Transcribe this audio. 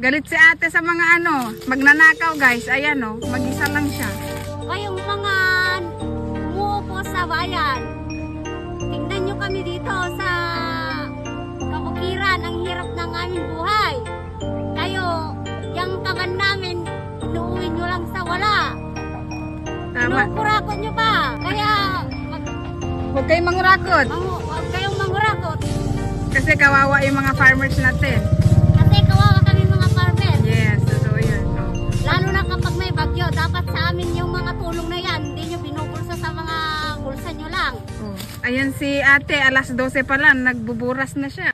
Galit si ate sa mga ano, magnanakaw guys. Ayan oh, mag-isa lang siya. Kayong mga umuupo sa bayan, tingnan nyo kami dito sa kabukiran. Ang hirap ng aming buhay. Kayo, yung kaman namin, inuuwi nyo lang sa wala. Tama. Inukurakot nyo ba? Kaya, mag, Huwag kayong mangurakot. mangu, huwag kayong mangurakot. Kasi kawawa yung mga farmers natin. Dapat sa amin yung mga tulong na yan, hindi nyo binubulsa sa mga bulsa nyo lang. Oh. Ayan si ate, alas 12 pa lang, nagbuburas na siya.